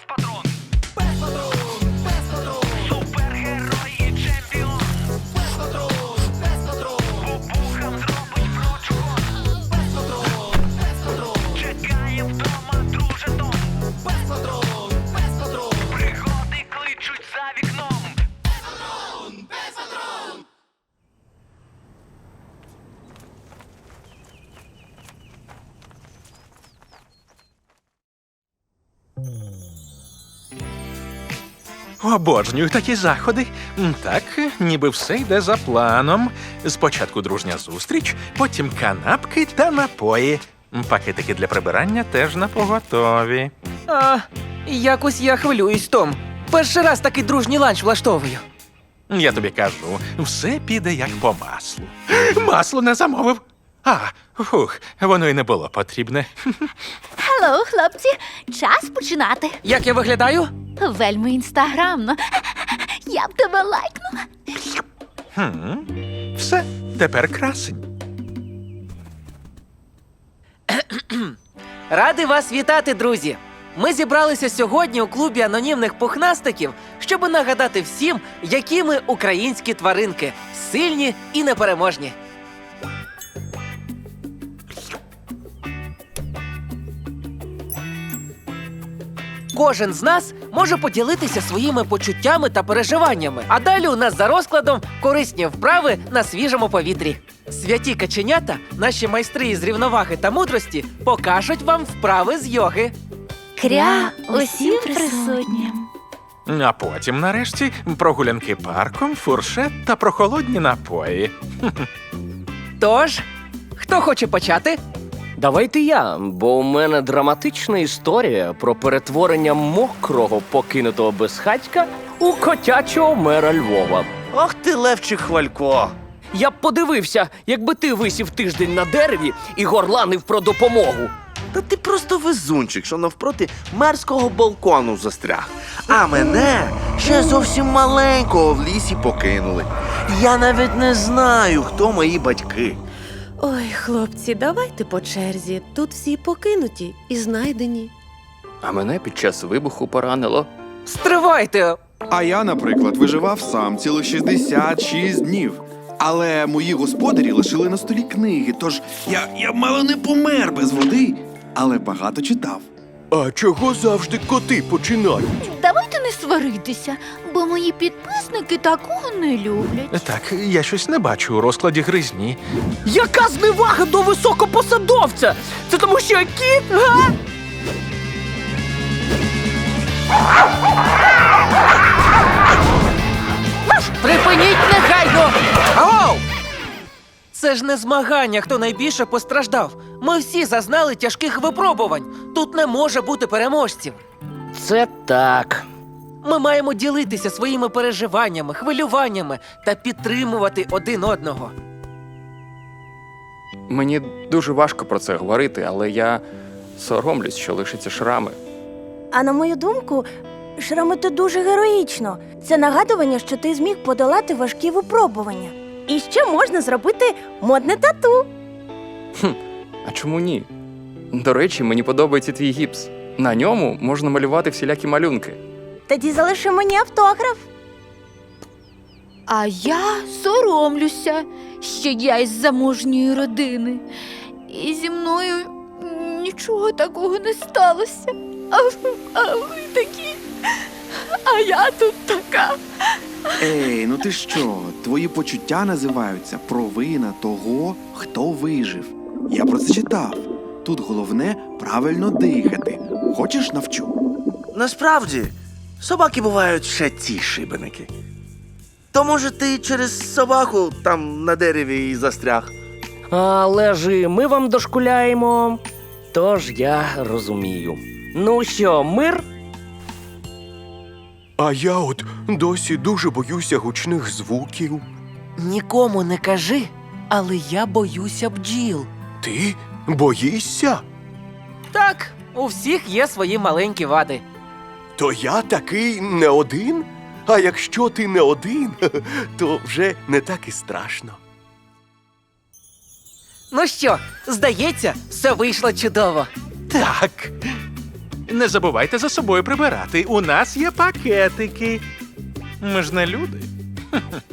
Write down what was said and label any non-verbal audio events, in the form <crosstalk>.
пес патрон. Обожнюю такі заходи. Так, ніби все йде за планом. Спочатку дружня зустріч, потім канапки та напої. Пакетики для прибирання теж на поготові. А, якось я хвилююсь, Том. Перший раз такий дружній ланч влаштовую. Я тобі кажу, все піде як по маслу. Масло не замовив. А, фух, воно й не було потрібне. Хеллоу, хлопці, час починати. Як я виглядаю? Вельми інстаграмно. Я б тебе лайкнула. Хм, все, тепер красень. Радий вас вітати, друзі! Ми зібралися сьогодні у клубі анонімних пухнастиків, щоб нагадати всім, які ми українські тваринки сильні і непереможні. Кожен з нас може поділитися своїми почуттями та переживаннями. А далі у нас за розкладом корисні вправи на свіжому повітрі. Святі каченята, наші майстри із рівноваги та мудрості, покажуть вам вправи з йоги. Кря усім присутнім. А потім, нарешті, прогулянки парком, фуршет та прохолодні напої. Тож, хто хоче почати? Давайте я, бо у мене драматична історія про перетворення мокрого покинутого безхатька у котячого мера Львова. Ах ти, Левчик Хвалько! Я б подивився, якби ти висів тиждень на дереві і горланив про допомогу. Та ти просто везунчик, що навпроти мерського балкону застряг. А мене ще зовсім маленького в лісі покинули. Я навіть не знаю, хто мої батьки. Ой, хлопці, давайте по черзі. Тут всі покинуті і знайдені. А мене під час вибуху поранило. Стривайте! А я, наприклад, виживав сам цілих 66 днів. Але мої господарі лишили на столі книги, тож я, я мало не помер без води, але багато читав. А чого завжди коти починають? Давайте не сваритися, бо мої підписники такого не люблять. Так, я щось не бачу у розкладі гризні. Яка зневага до високопосадовця? Це тому, що я кіт? Га? Припиніть негайно! Це ж не змагання, хто найбільше постраждав. Ми всі зазнали тяжких випробувань. Тут не може бути переможців. Це так. Ми маємо ділитися своїми переживаннями, хвилюваннями та підтримувати один одного. Мені дуже важко про це говорити, але я соромлюсь, що лишаться шрами. А на мою думку, шрами це дуже героїчно. Це нагадування, що ти зміг подолати важкі випробування. І ще можна зробити модне тату. А чому ні? До речі, мені подобається твій гіпс. На ньому можна малювати всілякі малюнки. Тоді залиши мені автограф. А я соромлюся, що я із заможньої родини. І зі мною нічого такого не сталося. А, а ви такі. А я тут така. Ей, ну ти що? Твої почуття називаються провина того, хто вижив. Я про це читав. Тут головне правильно дихати. Хочеш навчу? Насправді, собаки бувають ще ті шибеники. То може ти через собаку там на дереві і застряг? Але ж і ми вам дошкуляємо. Тож я розумію. Ну що, мир? А я от досі дуже боюся гучних звуків. Нікому не кажи, але я боюся бджіл. Ти боїшся? Так, у всіх є свої маленькі вади. То я такий не один. А якщо ти не один, <laughs> то вже не так і страшно. Ну що, здається, все вийшло чудово. Так, не забувайте за собою прибирати. У нас є пакетики. Ми ж не люди. <laughs>